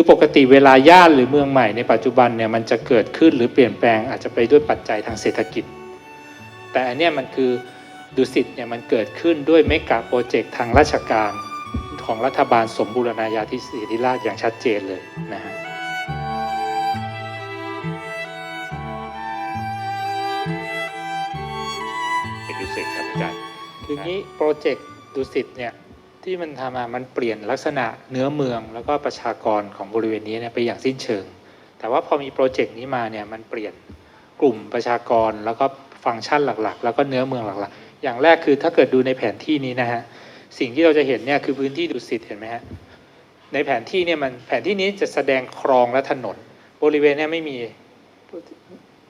คือปกติเวลาย่านหรือเมืองใหม่ในปัจจุบันเนี่ยมันจะเกิดขึ้นหรือเปลี่ยนแปลงอาจจะไปด้วยปัจจัยทางเศรษฐกิจ แต่อันเนี้ยมันคือดุสิตเนี่ยมันเกิดขึ้นด้วยเมกะโปรเจกต์ทางราชการของรัฐบาลสมบูรณาญาธิศิริราชอย่างชัดเจนเลยนะฮะเป็นดุสิตครับอาจารย์คืองี้โปรเจกต์ดุสิตเนี่ย ที่มันทำมามันเปลี่ยนลักษณะเนื้อเมือง แล้วก็ประชากรของบริเวณนี้เนี่ยไปอย่างสิ้นเชิง แต่ว่าพอมีโปรเจกต์นี้มาเนี่ยมันเปลี่ยนกลุ่มประชากรแล้วก็ฟังก์ชันหลักๆ แล้วก็เนื้อเมืองหลักๆ อย่างแรกคือถ้าเกิดดูในแผนที่นี้นะฮะสิ่งที่เราจะเห็นเนี่ยคือพื้นที่ดุสิตเห็นไหมฮะในแผนที่เนี่ยมันแผนที่นี้จะแสดงคลองและถนน บริเวณเนี้ไม่มี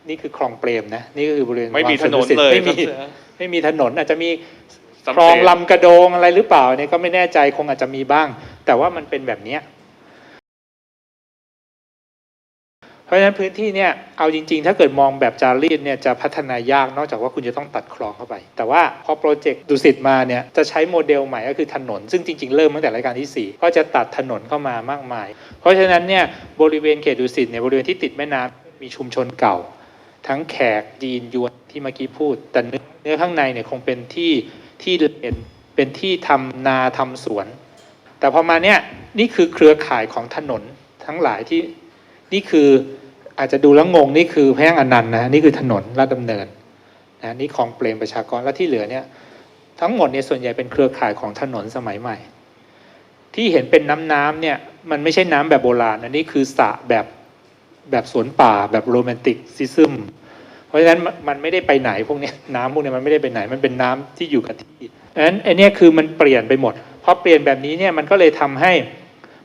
นี่คือคลองเปรมนะนี่ก็คือบริเวณไม่มีวังถนนดุสิตเลยไม่มีครับไม่มีถนนอาจจะมีสำ คลองลำกระโดงอะไรหรือเปล่าเนี่ยก็ไม่แน่ใจคงอาจจะมีบ้าง แต่ว่ามันเป็นแบบเนี้ยเพราะฉะนั้นพื้นที่เนี่ยเอาจริง ๆ ถ้าเกิดมองแบบจารีตเนี่ยจะพัฒนายากนอกจากว่าคุณจะต้องตัดคลองเข้าไป แต่ว่าพอโปรเจกต์ดุสิตมาเนี่ยจะใช้โมเดลใหม่ก็คือถนน ซึ่งจริง ๆ เริ่มตั้งแต่รายการที่ 4 ก็จะตัดถนนเข้ามามากมาย เพราะฉะนั้นเนี่ยบริเวณเขตดุสิตเนี่ยบริเวณที่ติดแม่น้ำมีชุมชนเก่า ทั้งแขกจีนยวนที่เมื่อกี้พูด แต่เนื้อข้างในเนี่ยคงเป็นที่ ที่เลนเป็นที่ทำนาทำสวน แต่พอมาเนี่ยนี่คือเครือข่ายของถนนทั้งหลายที่นี่คืออาจจะดูแล้วงงนี่คือแพร่งอนันต์นะนี่คือถนนลาดดำเนินนะนี่ของเปรมประชากรและที่เหลือเนี่ยทั้งหมดเนี่ยส่วนใหญ่เป็นเครือข่ายของถนนสมัยใหม่ ที่เห็นเป็นน้ำน้ำเนี่ยมันไม่ใช่น้ำแบบโบราณอันนี้คือสระแบบแบบสวนป่าแบบโรแมนติกซิซึม เพราะฉะนั้นมันไม่ได้ไปไหนพวกนี้น้ำพวกนี้มันไม่ได้ไปไหนมันเป็นน้ำที่อยู่กับที่ดังนั้นไอเนี้ยคือมันเปลี่ยนไปหมดพอเปลี่ยนแบบนี้เนี่ยมันก็เลยทำให้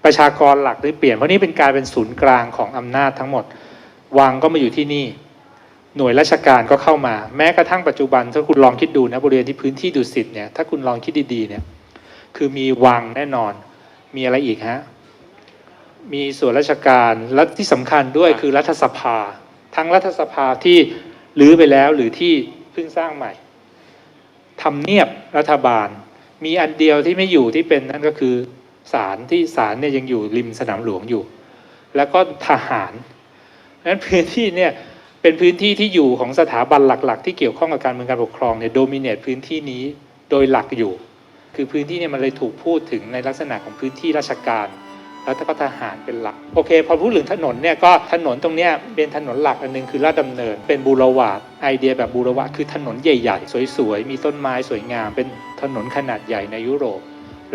ประชากรหลักได้เปลี่ยนเพราะนี่เป็นการเป็นศูนย์กลางของอำนาจทั้งหมดวังก็มาอยู่ที่นี่ หน่วยราชการก็เข้ามา แม้กระทั่งปัจจุบันถ้าคุณลองคิดดูนะบริเวณที่พื้นที่ดุสิตเนี่ยถ้าคุณลองคิดดีๆเนี่ยคือมีวังแน่นอน มีอะไรอีกฮะมีส่วนราชการและที่สำคัญด้วยคือรัฐสภา ทั้งรัฐสภาที่ รื้อไปแล้วหรือที่เพิ่งสร้างใหม่ทำเนียบรัฐบาล มีอันเดียวที่ไม่อยู่ที่เป็นนั่นก็คือศาลที่ศาลเนี่ยยังอยู่ริมสนามหลวงอยู่ แล้วก็ทหารนั้นพื้นที่เนี่ยเป็นพื้นที่ที่อยู่ของสถาบันหลัก ๆ ที่เกี่ยวข้องกับการเมืองการปกครองเนี่ยโดมิเนตพื้นที่นี้โดยหลักอยู่ คือพื้นที่เนี่ยมันเลยถูกพูดถึงในลักษณะของพื้นที่ราชการ แล้วก็ทหารเป็นหลัก โอเค พอพูดถึงถนนเนี่ยก็ถนนตรงเนี้ยเป็นถนนหลักอันหนึงคือลาดดำเนิน เป็นบูรวาดไอเดียแบบบูรวาดคือถนนใหญ่ๆ สวยๆ มีต้นไม้สวยงาม เป็นถนนขนาดใหญ่ในยุโรป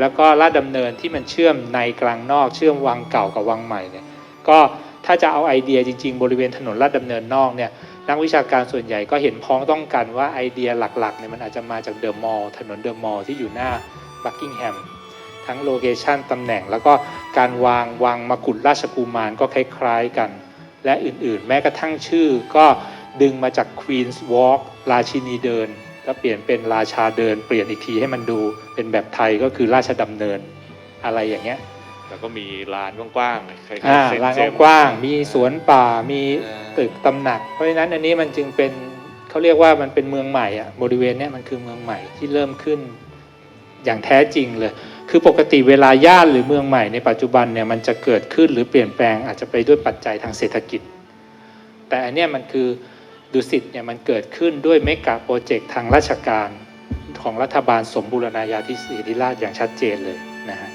แล้วก็ลาดดำเนินที่มันเชื่อมในกลางนอกเชื่อมวังเก่ากับวังใหม่เนี่ยก็ถ้าจะเอาไอเดียจริง ๆ บริเวณถนนลาดดำเนินนอกเนี่ยนักวิชาการส่วนใหญ่ก็เห็นพ้องต้องกันว่าไอเดียหลักๆเนี่ยมันอาจจะมาจากเดอะมอลล์ถนนเดอะมอลล์ที่อยู่หน้าบักกิงแฮม ทั้งโลเคชันตำแหน่ง แล้วก็การวางวางมกุฎราชกุมารก็คล้ายๆกัน และอื่นๆ แม้กระทั่งชื่อก็ดึงมาจาก Queen's Walk ราชินีเดินก็เปลี่ยนเป็นราชาเดิน เปลี่ยนอีกทีให้มันดูเป็นแบบไทยก็คือราชดำเนินอะไรอย่างเงี้ยแล้วก็มีลานกว้างๆคล้ายอ่าๆเส้นลานเส้นกว้างๆมีสวนป่ามีเออตึกตำหนัก เพราะฉะนั้นอันนี้มันจึงเป็นเขาเรียกว่ามันเป็นเมืองใหม่อะบริเวณเนี้ยมันคือเมืองใหม่ที่เริ่มขึ้นอย่างแท้จริงเลย คือปกติเวลาย่านหรือเมืองใหม่ในปัจจุบันเนี่ยมันจะเกิดขึ้นหรือเปลี่ยนแปลงอาจจะไปด้วยปัจจัยทางเศรษฐกิจ แต่อันเนี้ยมันคือดุสิตเนี่ยมันเกิดขึ้นด้วยเมกะโปรเจกต์ทางราชการของรัฐบาลสมบูรณาญาธิสิริราชอย่างชัดเจนเลยนะฮะ